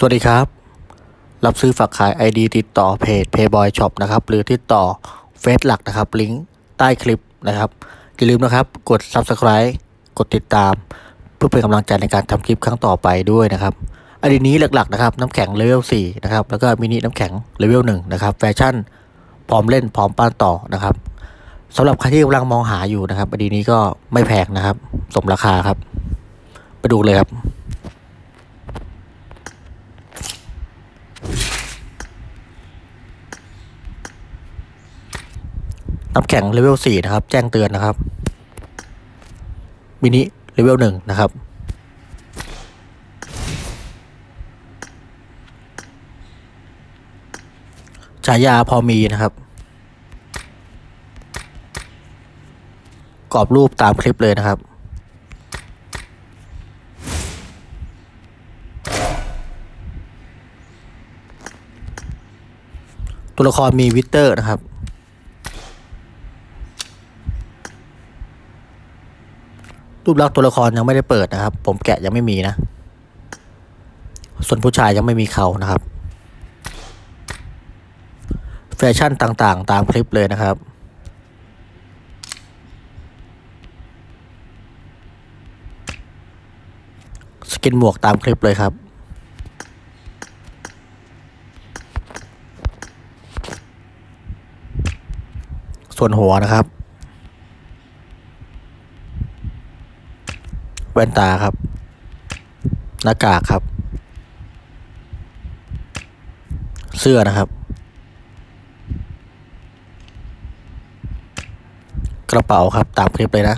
สวัสดีครับ รับซื้อฝากขาย ID ติดต่อเพจ Payboy Shop นะครับ หรือติดต่อเฟซหลักนะครับ ลิงก์ใต้คลิปนะครับ อย่าลืมนะครับ กด Subscribe กดติดตาม เพื่อเป็นกำลังใจในการทำคลิปครั้งต่อไปด้วยนะครับอันนี้หลักๆนะครับ น้ำแข็งเลเวล4นะครับ แล้วก็มินิน้ำแข็งเลเวล1นะครับ แฟชั่นพร้อมเล่นพร้อมป้านต่อนะครับสำหรับใครที่กำลังมองหาอยู่นะครับอันนี้ก็ไม่แพงนะครับ สมราคาครับ ไปดูเลยครับ น้ำแข็งเลเวล4นะครับ แจ้งเตือนนะครับ มินิเลเวล1นะครับ ฉายาพอมีนะครับ กรอบรูปตามคลิปเลยนะครับตัวละครมีวิเตอร์นะครับ รูปลักษณ์ตัวละครยังไม่ได้เปิดนะครับ ผมแกะยังไม่มีนะ ส่วนผู้ชายยังไม่มีเขานะครับ แฟชั่นต่างๆ ตามคลิปเลยนะครับสกินหมวกตามคลิปเลยครับ ส่วนหัวนะครับ แว่นตาครับ หน้ากากครับ เสื้อนะครับ กระเป๋าครับตามคลิปเลยนะ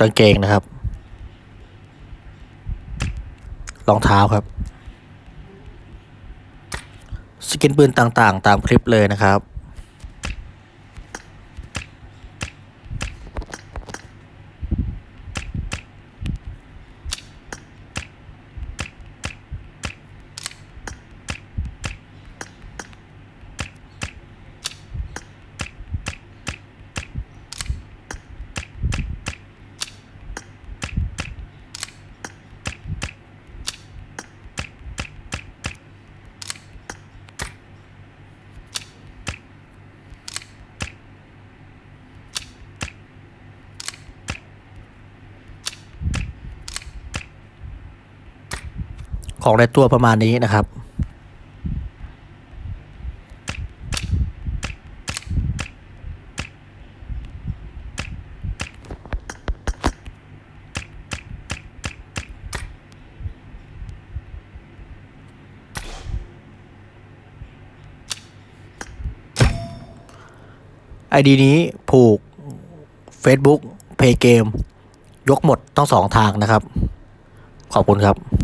กางเกงนะครับ รองเท้าครับ สกินปืนต่างๆ ตามคลิปเลยนะครับ ของในตัวประมาณนี้นะครับ ไอดีนี้ผูก Facebook Play Game ยกหมดทั้งสองทางนะครับ ขอบคุณครับ